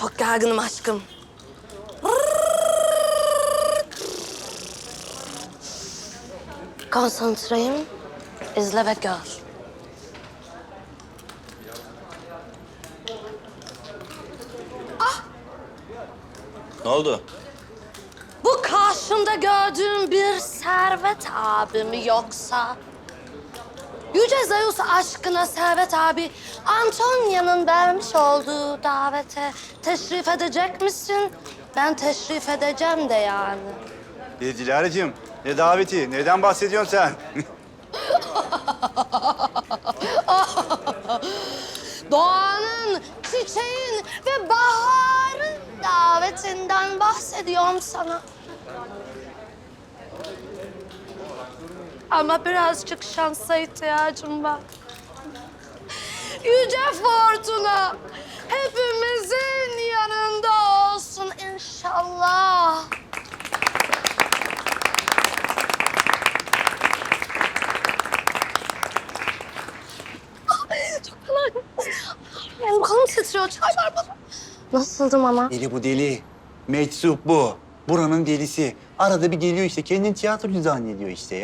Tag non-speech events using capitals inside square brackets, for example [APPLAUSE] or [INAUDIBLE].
Çok gerginim aşkım. Konsantreyim, izle ve gör. Ne oldu? Bu karşımda gördüğüm bir Servet abi mi yoksa? Yüce Zeus aşkına Servet abi, Antonya'nın vermiş olduğu davete teşrif edecek misin? Ben teşrif edeceğim de yani. E, Dilara'cığım ne daveti? Neden bahsediyorsun sen? [LAUGHS] Doğanın, çiçeğin ve baharın davetinden bahsediyorum sana. Ama birazcık şansa ihtiyacım var. Yüce Fortuna hepimizin yanında olsun inşallah. Çok kolay. Benim kolum titriyor. Çay ver bana. Nasıldım ama? Deli bu deli. Meczup bu. Buranın delisi. Arada bir geliyor işte. Kendini tiyatrocu zannediyor işte ya.